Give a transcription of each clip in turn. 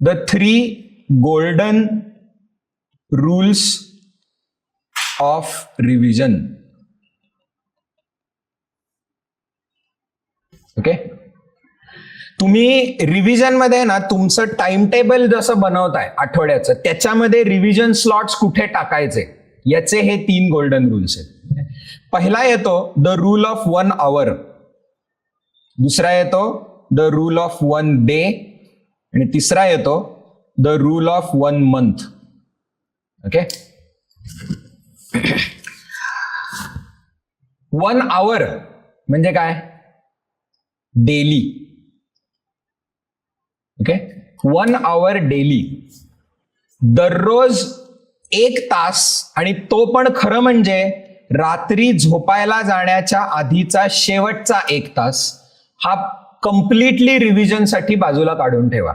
The three golden rules of revision okay तुम्ही रिव्हिजनमध्ये ना तुमचं टाइम टेबल जसं बनवताय आठवड्याचं त्याच्यामध्ये रिव्हिजन स्लॉट्स कुठे टाकायचे? याचे हे तीन गोल्डन रूल्स आहेत. पहिला येतो the rule of one hour दुसरा येतो the rule of one day आणि तिसरा येतो the rule of one month okay one hour म्हणजे काय? Daily okay one hour daily दररोज एक तास आणि तो पण खरं म्हणजे रात्री झोपायला जाण्याच्या आधीचा शेवटचा एक तास हा कम्प्लिटली रिव्हिजनसाठी बाजूला काढून ठेवा.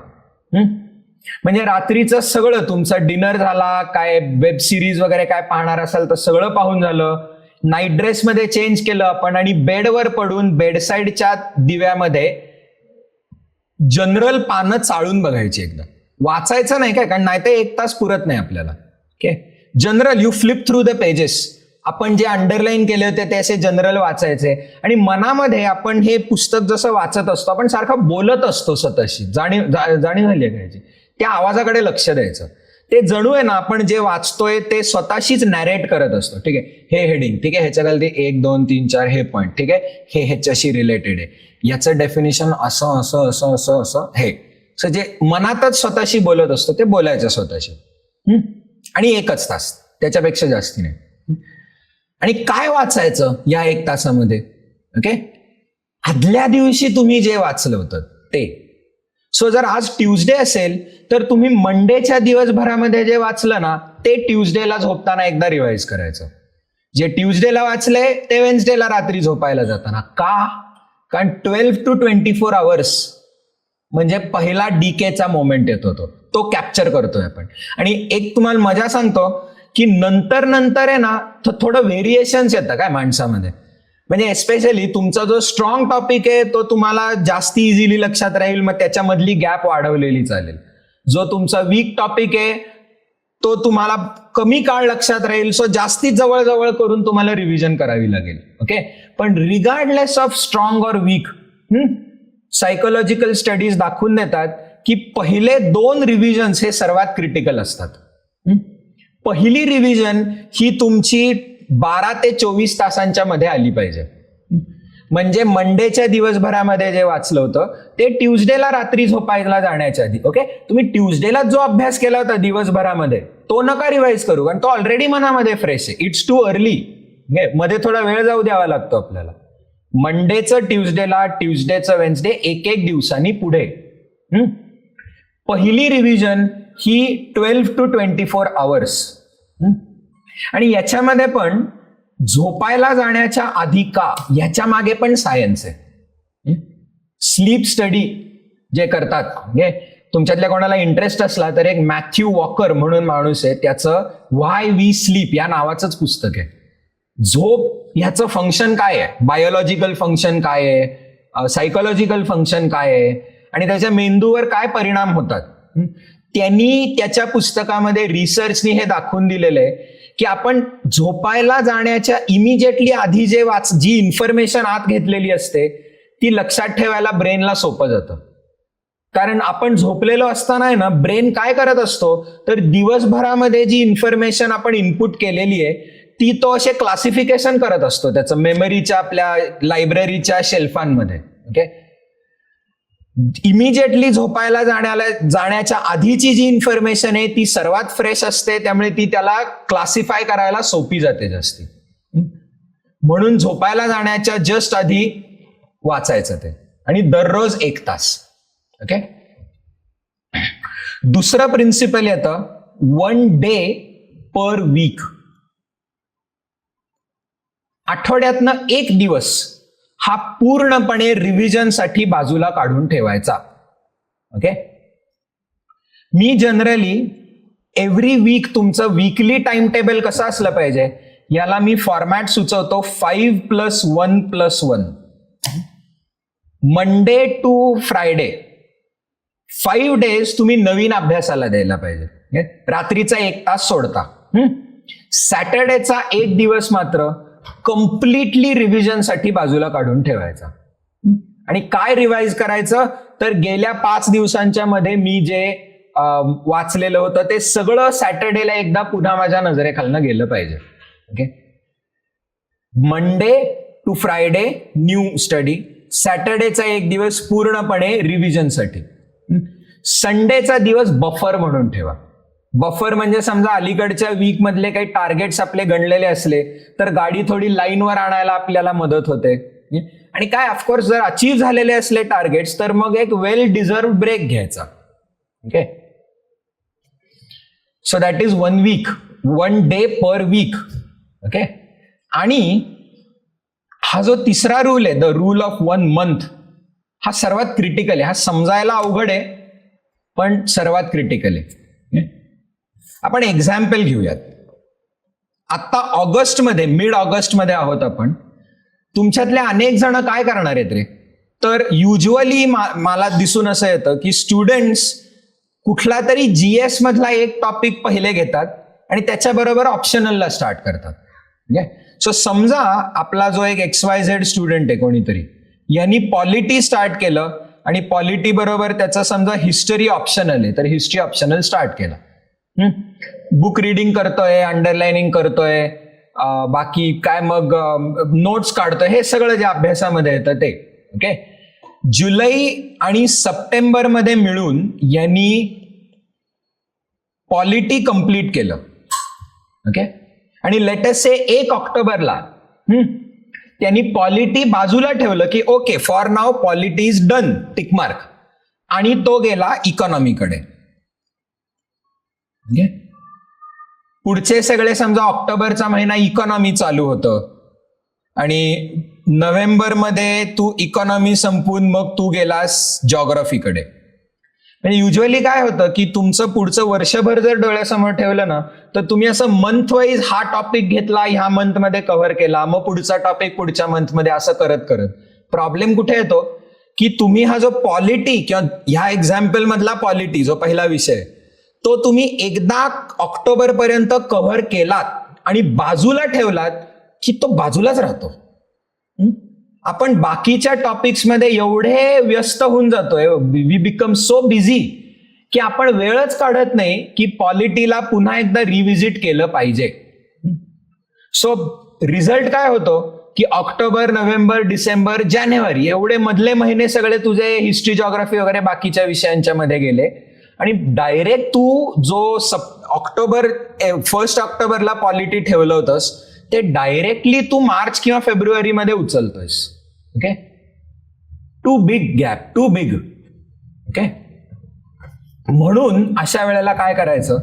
म्हणजे रात्रीचं सगळं तुमचा डिनर झाला काय वेब सिरीज वगैरे काय पाहणार असाल तर सगळं पाहून झालं. नाईट ड्रेसमध्ये चेंज केलं आपण आणि बेडवर पडून बेडसाईडच्या दिव्यामध्ये जनरल पानं चाळून बघायची एकदा वाचायचं नाही काय? कारण नाही ते एक तास पुरत नाही आपल्याला. Okay general you flip through the pages आपण जे अंडरलाईन केले होते ते असे जनरल वाचायचे. आणि मनामध्ये आपण हे पुस्तक जसं वाचत असतो आपण सारखं बोलत असतो स्वतःशी. जाणीव जाणीव झाली आहे त्या आवाजाकडे लक्ष द्यायचं. ते जणू आहे ना आपण जे वाचतोय ते स्वतःशीच नॅरेट करत असतो. ठीक आहे? हे हेडिंग ठीक आहे? ह्याच्या खाली एक दोन तीन चार हे पॉईंट ठीक आहे? हे ह्याच्याशी रिलेटेड आहे. याचं डेफिनेशन असं असं असं असं असं हे. सो जे मनातच स्वतःशी बोलत असतो ते बोलायचं स्वतःशी. आणि एकच तास. त्याच्यापेक्षा जास्ती नाही. आणि काय वाचायचं या एक तासामध्ये? ओके आदल्या दिवशी तुम्ही जे वाचलं होतं ते. सो जर आज ट्युजडे असेल तर तुम्ही मंडेच्या दिवसभरामध्ये जे वाचलं ना ते ट्युजडेला झोपताना एकदा रिवाइज करायचं. जे ट्युजडेला वाचलंय ते वेन्सडेला रात्री झोपायला जाताना. का? कारण twelve to twenty four hours म्हणजे पहिला डीकेचा मोमेंट येतो तो तो कॅप्चर करतोय आपण. आणि एक तुम्हाला मजा सांगतो की नंतर नंतर आहे ना तर थोडं व्हेरिएशन्स येतं काय माणसामध्ये. म्हणजे एस्पेशली तुमचा जो स्ट्रॉंग टॉपिक आहे तो तुम्हाला जास्ती इझिली लक्षात राहील मग त्याच्यामधली गॅप वाढवलेली चालेल. जो तुमचा वीक टॉपिक आहे तो तुम्हाला कमी काळ लक्षात राहील सो जास्तीत जवळजवळ करून तुम्हाला रिव्हिजन करावी लागेल. ओके पण रिगार्डलेस ऑफ स्ट्रॉंग और वीक सायकोलॉजिकल स्टडीज दाखवून देतात की पहिले दोन रिव्हिजन्स हे सर्वात क्रिटिकल असतात. पहिली रिव्हिजन ही तुमची बारा ते चोवीस तासांच्या मध्ये आली पाहिजे. म्हणजे मंडेच्या दिवसभरामध्ये जे वाचलं होतं ते ट्युजडेला रात्री झोपायला जाण्याच्या आधी ओके तुम्ही ट्युजडेला जो अभ्यास केला होता दिवसभरामध्ये तो नका रिवाइज करू कारण तो ऑलरेडी मनामध्ये फ्रेश आहे. इट्स टू अर्ली मध्ये थोडा वेळ जाऊ द्यावा लागतो आपल्याला. मंडेचं ट्युजडेला ट्युजडेचं वेन्सडे एक एक दिवसांनी पुढे. पहिली revision he twelve to twenty four hours आणि याच्यामध्ये पण झोपायला जाण्याच्या आधी का याच्या मागे पण सायन्स आहे. स्लीप स्टडी जे करतात म्हणजे तुमच्यातल्या कोणाला इंटरेस्ट असला तर एक मॅथ्यू वॉकर म्हणून माणूस आहे त्याचं व्हाय वी स्लीप या नावाचंच पुस्तक आहे. झोप ह्याचं फंक्शन काय आहे? बायोलॉजिकल फंक्शन काय आहे? सायकोलॉजिकल फंक्शन काय आहे? आणि त्याच्या मेंदूवर काय परिणाम होतात? त्यांनी त्याच्या पुस्तकामध्ये रिसर्चनी हे दाखवून दिलेलं आहे की आपण झोपायला जाण्याच्या इमिजिएटली आधी जे वाच जी इन्फॉर्मेशन आत घेतलेली असते ती लक्षात ठेवायला ब्रेनला सोपं जातं. कारण आपण झोपलेलो असताना आहे ना ब्रेन काय करत असतो? तर दिवसभरामध्ये जी इन्फॉर्मेशन आपण इनपुट केलेली आहे ती तो असे क्लासिफिकेशन करत असतो. त्याचं मेमरीच्या आपल्या लायब्ररीच्या शेल्फांमध्ये ओके इमिजिएटली झोपायला जाण्याला जाण्याच्या आधीची जी इन्फॉर्मेशन आहे ती सर्वात फ्रेश असते. त्यामुळे ती त्याला क्लासिफाय करायला सोपी जाते जास्ती. म्हणून झोपायला जाण्याच्या जस्ट आधी वाचायचं ते. आणि दररोज एक तास. ओके दुसरं प्रिन्सिपल येतं वन डे पर वीक आठवड्यातनं एक दिवस हा पूर्णपणे रिव्हिजनसाठी बाजूला काढून ठेवायचा. ओके मी जनरली एव्हरी वीक तुमचं वीकली टाइम टेबल कसं असलं पाहिजे? याला मी फॉर्मॅट सुचवतो five plus one plus one Monday to Friday five days तुम्ही नवीन अभ्यासाला द्यायला पाहिजे. रात्रीचा एक तास सोडता. सॅटर्डेचा एक दिवस मात्र कम्प्लिटली रिव्हिजनसाठी बाजूला काढून ठेवायचा. आणि काय रिवाइज करायचं? तर गेल्या पाच दिवसांच्या मध्ये मी जे वाचलेलं होतं ते सगळं सॅटर्डेला एकदा पुन्हा माझ्या नजरेखालनं गेलं पाहिजे. Okay Monday to Friday new study सॅटर्डेचा एक दिवस पूर्णपणे रिव्हिजनसाठी संडेचा दिवस बफर म्हणून ठेवा. बफर म्हणजे समजा अलीकडच्या वीक मधले काही टार्गेट्स आपले गणलेले असले तर गाडी थोडी लाईनवर आणायला आपल्याला मदत होते. आणि काय ऑफकोर्स जर अचीव्ह झालेले असले टार्गेट्स तर मग एक वेल डिझर्व ब्रेक घ्यायचा. Okay so that is one week one day per week okay आणि हा जो तिसरा रूल आहे the rule of one month हा सर्वात क्रिटिकल आहे. हा समजायला अवघड आहे पण सर्वात क्रिटिकल आहे. आपण एक्झाम्पल घेऊयात. आता ऑगस्टमध्ये मिड ऑगस्टमध्ये आहोत आपण. तुमच्यातले अनेक जण काय करणार आहेत रे? तर युजली मला दिसून असं येतं की स्टुडंट्स कुठला तरी जीएस मधला एक टॉपिक पहिले घेतात आणि त्याच्याबरोबर ऑप्शनलला स्टार्ट करतात. सो समजा आपला जो एक एक्स वाय झेड स्टुडंट आहे कोणीतरी यांनी पॉलिटी स्टार्ट केलं आणि पॉलिटी बरोबर त्याचा समजा हिस्टरी ऑप्शनल आहे तर हिस्ट्री ऑप्शनल स्टार्ट केला. बुक रिडिंग करतोय अंडरलाइनिंग करतोय बाकी काय मग नोट्स काढतोय हे सगळं जे अभ्यासामध्ये येतं ते ओके जुलै आणि सप्टेंबरमध्ये मिळून यांनी पॉलिटी कंप्लीट केलं ओके आणि लेटेस्ट से एक ऑक्टोबरला त्यांनी पॉलिटी बाजूला ठेवलं की okay for now polity is done tick mark आणि तो गेला इकॉनॉमीकडे आहे? पुढचे सगळे समजा ऑक्टोबरचा महिना इकॉनॉमी चालू होतं. आणि नोव्हेंबरमध्ये तू इकॉनॉमी संपून मग तू गेलास जॉग्रफीकडे म्हणजे युजली काय होतं की तुमचं पुढचं वर्षभर जर डोळ्यासमोर ठेवलं ना तर तुम्ही असं मंथ वाईज हा टॉपिक घेतला ह्या मंथमध्ये कव्हर केला मग पुढचा टॉपिक पुढच्या मंथमध्ये असं करत करत. प्रॉब्लेम कुठे येतो? की तुम्ही हा जो पॉलिटी किंवा ह्या एक्झाम्पल मधला पॉलिटी जो पहिला विषय तो तुम्ही एकदा ऑक्टोबर पर्यंत कव्हर केलात आणि बाजूला ठेवलात की तो बाजूलाच राहतो. आपण बाकीच्या टॉपिक्समध्ये एवढे व्यस्त होऊन जातोय वी बिकम सो बिझी की आपण वेळच काढत नाही की पॉलिटीला पुन्हा एकदा रिव्हिजिट केलं पाहिजे. सो रिझल्ट काय होतो? की ऑक्टोबर नोव्हेंबर डिसेंबर जानेवारी एवढे मधले महिने सगळे तुझे हिस्ट्री जॉग्राफी वगैरे बाकीच्या विषयांच्या मध्ये गेले. आणि डायरेक्ट तू जो सप ऑक्टोबर फर्स्ट ऑक्टोबरला पॉलिटी ठेवलं होतंस ते डायरेक्टली तू मार्च किंवा फेब्रुवारीमध्ये उचलतोयस. Okay too big gap too big okay म्हणून अशा वेळेला काय करायचं?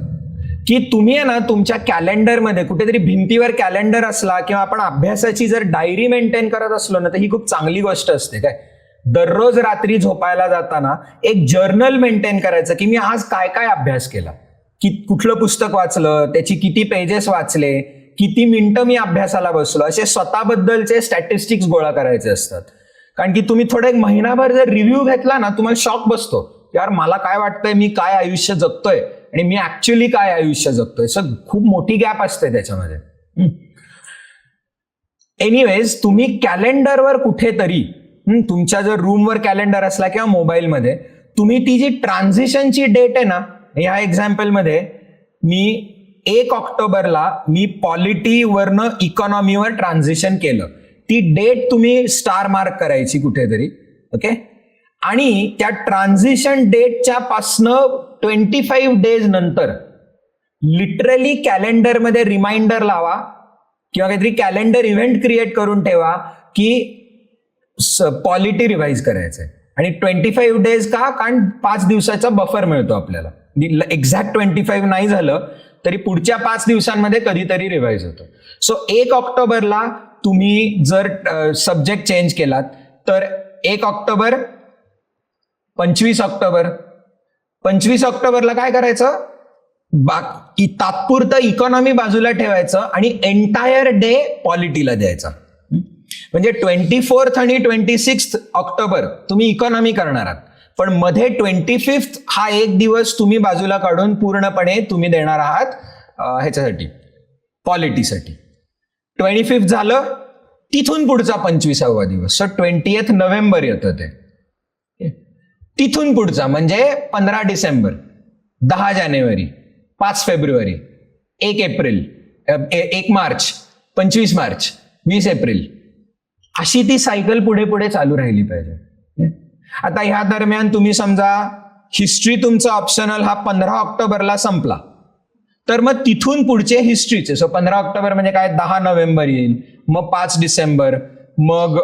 की तुम्ही आहे ना तुमच्या कॅलेंडरमध्ये कुठेतरी भिंतीवर कॅलेंडर असला किंवा आपण अभ्यासाची जर डायरी मेंटेन करत असलो ना तर ही खूप चांगली गोष्ट असते. काय? दररोज रात्री झोपायला जाताना एक जर्नल मेंटेन करायचं की मी आज काय काय अभ्यास केला? की कुठलं पुस्तक वाचलं? त्याची किती पेजेस वाचले? किती मिनिटं मी अभ्यासाला बसलो? असे स्वतःबद्दलचे स्टॅटिस्टिक्स गोळा करायचे असतात. कारण की तुम्ही थोडा एक महिनाभर जर रिव्ह्यू घेतला ना तुम्हाला शॉक बसतो. यार मला काय वाटतंय? मी काय आयुष्य जगतोय? आणि मी ऍक्च्युली काय आयुष्य जगतोय? सर खूप मोठी गॅप असते त्याच्यामध्ये. एनिवेज तुम्ही कॅलेंडरवर कुठेतरी तुमच्या जर रूमवर कॅलेंडर असला किंवा मोबाईलमध्ये तुम्ही ती जी ट्रान्झिशनची डेट आहे ना ह्या एक्झाम्पलमध्ये मी एक ऑक्टोबरला मी पॉलिटीवरनं इकॉनॉमीवर ट्रान्झिशन केलं. ती डेट तुम्ही स्टार मार्क करायची कुठेतरी ओके आणि त्या ट्रान्झिशन डेटच्या पासनं ट्वेंटी फाईव्ह डेज नंतर लिटरली कॅलेंडरमध्ये रिमाइंडर लावा किंवा काहीतरी कॅलेंडर इव्हेंट क्रिएट करून ठेवा की पॉलिटी रिवाईज करायचंय. आणि ट्वेंटी फाईव्ह डेज का? कारण पाच दिवसाचा बफर मिळतो आपल्याला. एक्झॅक्ट ट्वेंटी फाईव्ह नाही झालं तरी पुढच्या पाच दिवसांमध्ये कधीतरी रिवाईज होतो. सो एक ऑक्टोबरला तुम्ही जर सब्जेक्ट चेंज केलात तर एक ऑक्टोबर पंचवीस ऑक्टोबर. पंचवीस ऑक्टोबरला काय करायचं? बाकी तात्पुरतं इकॉनॉमी बाजूला ठेवायचं आणि एंटायर डे पॉलिटीला द्यायचा. म्हणजे ट्वेंटी फोर्थ आणि ट्वेंटी सिक्स ऑक्टोबर तुम्ही इकॉनॉमी करणार आहात. पण मध्ये ट्वेंटी फिफ्थ हा एक दिवस तुम्ही बाजूला काढून पूर्णपणे तुम्ही देणार आहात ह्याच्यासाठी पॉलिटीसाठी ट्वेंटी फिफ्थ झालं तिथून पुढचा पंचवीसावा दिवस. सो ट्वेंटी एथ नोव्हेंबर येतं ते. तिथून पुढचा म्हणजे पंधरा डिसेंबर दहा जानेवारी पाच फेब्रुवारी एक एप्रिल ए- एक मार्च पंचवीस मार्च वीस एप्रिल. अशी ती सायकल पुढे पुढे चालू राहिली पाहिजे. आता ह्या दरम्यान तुम्ही समजा हिस्ट्री तुमचा ऑप्शनल हा पंधरा ऑक्टोबरला संपला. तर मग तिथून पुढचे हिस्ट्रीचे सो पंधरा ऑक्टोबर म्हणजे काय? दहा नोव्हेंबर येईल मग पाच डिसेंबर मग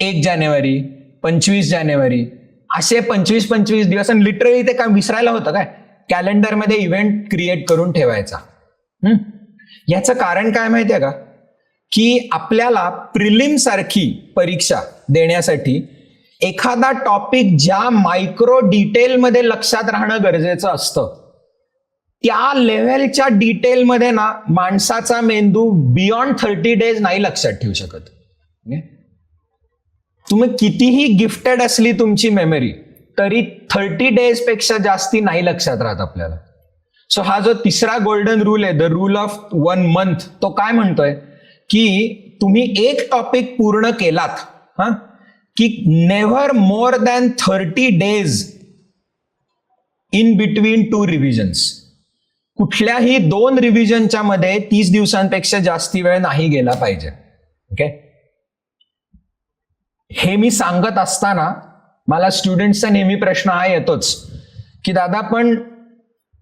एक जानेवारी पंचवीस जानेवारी असे पंचवीस पंचवीस दिवस आणि लिटरली ते काय विसरायला होतं काय? कॅलेंडरमध्ये इव्हेंट क्रिएट करून ठेवायचा. याचं कारण काय माहितीये का? की आपल्याला प्रिलिम सारखी परीक्षा देण्यासाठी एखादा टॉपिक ज्या मायक्रो डिटेलमध्ये लक्षात राहणं गरजेचं असतं त्या लेव्हलच्या डिटेलमध्ये ना माणसाचा मेंदू बियॉन्ड थर्टी डेज नाही लक्षात ठेवू शकत. म्हणजे तुम्ही कितीही गिफ्टेड असली तुमची मेमरी तरी थर्टी डेजपेक्षा जास्ती नाही लक्षात राहत आपल्याला. सो हा जो तिसरा गोल्डन रूल आहे the rule of one month तो काय म्हणतोय? की तुम्ही एक टॉपिक पूर्ण केलात हा? की never more than thirty days in between two revisions कुठल्याही दोन रिव्हिजनच्या मध्ये तीस दिवसांपेक्षा जास्ती वेळ नाही गेला पाहिजे. ओके हे मी सांगत असताना मला स्टुडंट्सचा नेहमी प्रश्न हा येतोच की दादा पण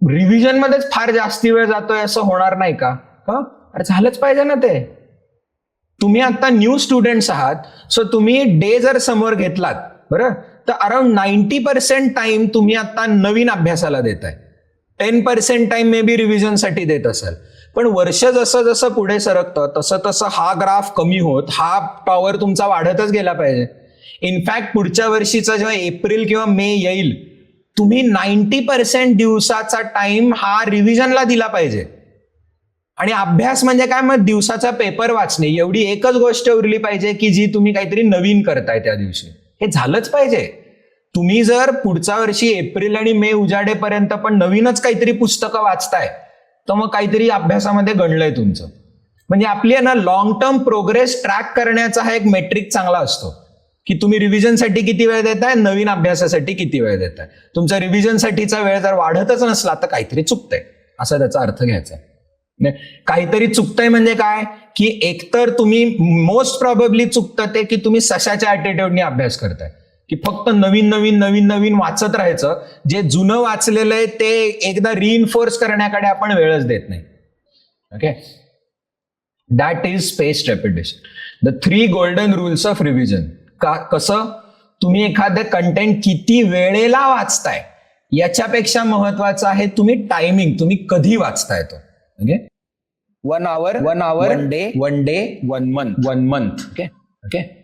रिव्हिजन मध्येच फार जास्ती वेळ जातोय असं होणार नाही का? का अरे झालंच पाहिजे ना ते. तुम्ही आता न्यू स्टुडंट्स आहात सो तुम्ही डे जर समोर घेतलात बरं? तर अराउंड नाईन्टी पर्सेंट टाइम तुम्ही आता नवीन अभ्यासाला देताय. Ten percent time maybe रिव्हिजनसाठी देत असाल. पण वर्ष जसं जसं पुढे सरकतं तसं तसं हा ग्राफ कमी होत हा पॉवर तुमचा वाढतच गेला पाहिजे. इनफॅक्ट पुढच्या वर्षीचा जेव्हा एप्रिल किंवा मे येईल तुम्ही नाईन्टी पर्सेंट दिवसाचा टाइम हा रिव्हिजनला दिला पाहिजे. आणि अभ्यास म्हणजे काय? मग दिवसाचा पेपर वाचणे. एवढी एकच गोष्ट उरली पाहिजे की जी तुम्ही काहीतरी नवीन करताय त्या दिवशी. हे झालंच पाहिजे. तुम्ही जर पुढच्या वर्षी एप्रिल आणि मे उजाडेपर्यंत पण नवीनच काहीतरी पुस्तकं वाचताय तर मग काहीतरी अभ्यासामध्ये गणलंय तुमचं. म्हणजे आपली आहे ना लॉंग टर्म प्रोग्रेस ट्रॅक करण्याचा हा एक मेट्रिक चांगला असतो. की तुम्ही रिव्हिजनसाठी किती वेळ देताय नवीन अभ्यासासाठी किती वेळ देताय. तुमचा रिव्हिजनसाठीचा वेळ जर वाढतच नसला तर काहीतरी चुकतंय. असा त्याचा अर्थ घ्यायचा आहे. काहीतरी चुकतंय म्हणजे काय? की एकतर तुम्ही मोस्ट प्रॉबेबली चुकतं ते की तुम्ही सशाच्या ऍटिट्यूडने अभ्यास करताय. की फक्त नवीन नवीन नवीन नवीन वाचत राहायचं. जे जुनं वाचलेलं आहे ते एकदा रिइन्फोर्स करण्याकडे आपण वेळच देत नाही. Okay that is space repetition the three golden rules of revision का कसं? तुम्ही एखादं कंटेंट किती वेळेला वाचताय? याच्यापेक्षा महत्वाचं आहे तुम्ही टायमिंग तुम्ही कधी वाचताय तो? Okay. One hour, one hour, one day, one day, one month, one month. Okay. Okay.